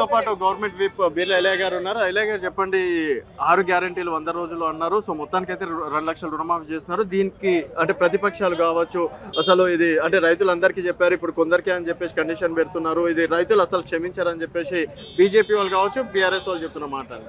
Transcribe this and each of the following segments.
మనతో పాటు government whip Birla Elaiah గారు ఉన్నారు. ఎలయ్య గారు చెప్పండి ఆరు గ్యారంటీలు వంద రోజులు అన్నారు. సో మొత్తానికి అయితే రెండు లక్షలు రుణమాఫీ చేస్తున్నారు. దీనికి అంటే ప్రతిపక్షాలు కావచ్చు అసలు ఇది అంటే రైతులందరికీ చెప్పారు ఇప్పుడు కొందరికి అని చెప్పేసి కండిషన్ పెడుతున్నారు. ఇది రైతులు అసలు క్షమించారని చెప్పేసి బీజేపీ వాళ్ళు కావచ్చు బీఆర్ఎస్ వాళ్ళు చెప్తున్న మాట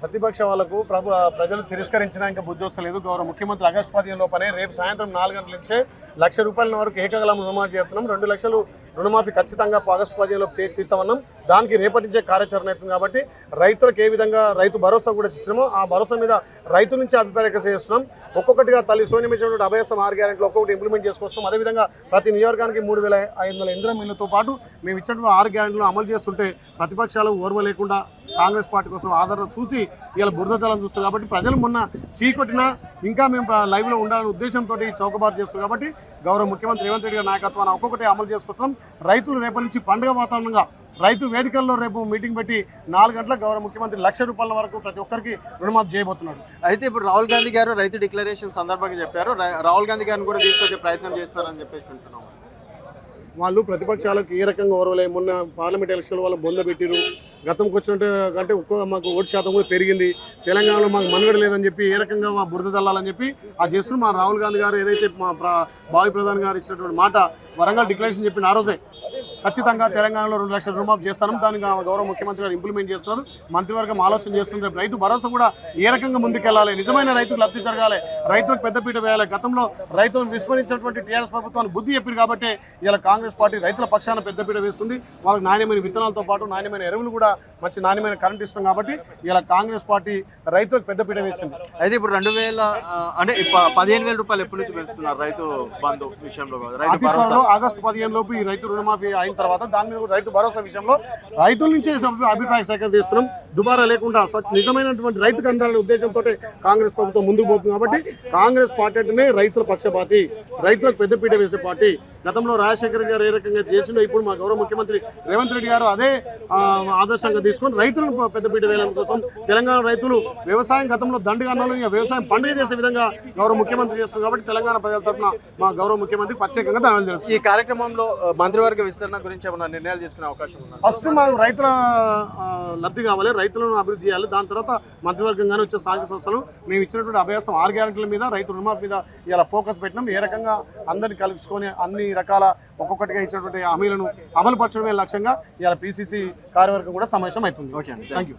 ప్రతిపక్ష వాళ్ళకు ప్రభు ప్రజలు తిరస్కరించినా ఇంకా బుద్ధి వస్తలేదు. గౌరవ ముఖ్యమంత్రి ఆగస్టు పదిహేను లోపనే రేపు సాయంత్రం నాలుగు గంటల నుంచే లక్ష రూపాయల వరకు ఏకగలం రుణమాఫీ చేస్తున్నాం. రెండు లక్షలు రుణమాఫీ ఖచ్చితంగా ఆగస్టు పదిహేను తీస్తామన్నాం దానికి రేపటి నుంచే కార్యాచరణ అవుతుంది కాబట్టి రైతులకు ఏ విధంగా రైతు భరోసా కూడా ఇచ్చినామో ఆ భరోసా మీద రైతు నుంచి అభిప్రాయం చేస్తున్నాం. ఒక్కొక్కటిగా తల్లి సోనియం ఇచ్చినటువంటి అభయసం ఆరు గ్యారెంట్లు ఒక్కొక్కటి ఇంప్లిమెంట్ చేసుకొస్తాం అదేవిధంగా ప్రతి నియోజకానికి మూడు వేల ఐదు వందల ఇంద్రం మిల్లుతో పాటు మేము ఇచ్చినటువంటి ఆరు గ్యారెంట్లు అమలు చేస్తుంటే ప్రతిపక్షాలు ఓర్వ లేకుండా కాంగ్రెస్ పార్టీ కోసం ఆదరణ చూసి ఇలా బురద జలం చూస్తారు కాబట్టి ప్రజలు మొన్న చీకొట్టినా ఇంకా మేము లైవ్లో ఉండాలనే ఉద్దేశంతో చౌకబారు చేస్తారు కాబట్టి గౌరవ ముఖ్యమంత్రి రేవంత్ రెడ్డి గారి నాయకత్వాన్ని ఒక్కొక్కటి అమలు చేసుకొస్తున్నాం. రైతులు రేపటి నుంచి పండుగ వాతావరణంగా రైతు వేదికల్లో రేపు మీటింగ్ పెట్టి నాలుగు గంటలకు గౌరవ ముఖ్యమంత్రి లక్ష రూపాయల వరకు ప్రతి ఒక్కరికి రుణమాఫీ చేయబోతున్నారు. అయితే ఇప్పుడు రాహుల్ గాంధీ గారు రైతు డిక్లరేషన్ సందర్భంగా చెప్పారు. రాహుల్ గాంధీ గారిని కూడా తీసుకొచ్చే ప్రయత్నం చేస్తారని చెప్పేసి ఉంటున్నాం వాళ్ళు ప్రతిపక్షాలకు ఏ రకంగా ఓరవలే. మొన్న పార్లమెంట్ ఎలక్షన్ వాళ్ళు బొంద పెట్టిరు గతంకి వచ్చినట్టు కంటే ఒక్కో మాకు ఓటు శాతం కూడా పెరిగింది. తెలంగాణలో మాకు మనుగడ లేదని చెప్పి ఏ రకంగా మా బురద చల్లాలని చెప్పి ఆ చేస్తున్న మా రాహుల్ గాంధీ గారు ఏదైతే మా బావి భావి గారు ఇచ్చినటువంటి మాట వరంగల్ డిక్లరేషన్ చెప్పిన ఆ రోజే. ఖచ్చితంగా తెలంగాణలో రెండు లక్షల రుణమాఫీ చేస్తాను. దానికి గౌరవ ముఖ్యమంత్రి గారు ఇంప్లిమెంట్ చేస్తున్నారు. మంత్రివర్గం ఆలోచన చేస్తున్నారు రైతు భరోసా కూడా ఏ రకంగా ముందుకెళ్ళాలి. నిజమైన రైతుకు లబ్ధి జరగాలి. రైతులకు పెద్దపీట వేయాలి. గతంలో రైతులను విస్మరించినటువంటి టీఆర్ఎస్ ప్రభుత్వాన్ని బుద్ధి చెప్పారు కాబట్టి ఇలా కాంగ్రెస్ పార్టీ రైతుల పక్షాన పెద్దపీట వేస్తుంది. వాళ్ళకి నాణ్యమైన విత్తనాలతో పాటు నాణ్యమైన ఎరువులు కూడా మంచి నాణ్యమైన కరెంట్ ఇస్తాం కాబట్టి ఇలా కాంగ్రెస్ పార్టీ రైతులకు పెద్దపీట వేసింది. అయితే ఇప్పుడు రెండు వేల అంటే పదిహేను వేల రూపాయలు ఎప్పటి నుంచి పెంచుతున్నారు రైతు బంధు విషయంలో? ఆగస్టు పదిహేను లోపు ఈ రైతు రుణమాఫీ అయిన తర్వాత దాని మీద కూడా రైతు భరోసా విషయంలో రైతుల నుంచే అభిప్రాయ సేకరణ తీస్తున్నాం దుబారా లేకుండా నిజమైనటువంటి రైతుకు అందాలనే ఉద్దేశంతో కాంగ్రెస్ ప్రభుత్వం ముందుకు పోతుంది కాబట్టి కాంగ్రెస్ పార్టీ అంటేనే రైతుల పక్షపాతి రైతులకు పెద్దపీట వేసే పార్టీ. గతంలో రాజశేఖర్ గారు ఏ రకంగా చేసిండో ఇప్పుడు మా గౌరవ ముఖ్యమంత్రి రేవంత్ రెడ్డి గారు అదే ఆదర్శంగా తీసుకొని రైతులను పెద్దపీట వేయడం కోసం తెలంగాణ రైతులు వ్యవసాయం గతంలో దండుగా అన్నాలు వ్యవసాయం పండుగ చేసే విధంగా గౌరవ ముఖ్యమంత్రి చేస్తున్నారు కాబట్టి తెలంగాణ ప్రజల తరఫున మా గౌరవ ముఖ్యమంత్రి ప్రత్యేకంగా ధన్యవాదాలు తెలుసు ఈ కార్యక్రమంలో మంత్రివర్గ విస్తరణ గురించి ఏమైనా నిర్ణయాలు తీసుకునే అవకాశం ఉందా? ఫస్ట్ మాకు రైతుల లబ్ధి కావాలి రైతులను అభివృద్ధి చేయాలి. దాని తర్వాత మంత్రివర్గంగానే వచ్చే సాంఘిక సంస్థలు. మేము ఇచ్చినటువంటి అభ్యాసం ఆరు గ్యారెంటీల మీద రైతు రుణమాఫీ మీద ఇలా ఫోకస్ పెట్టినాం. ఏ రకంగా అందరిని కలుపుకొని అన్ని రకాల ఒక్కొక్కటిగా ఇచ్చినటువంటి హామీలను అమలు పరచడమే లక్ష్యంగా ఇలా పిసిసి కార్యవర్గం కూడా సమావేశం అవుతుంది. ఓకే అండి. Thank you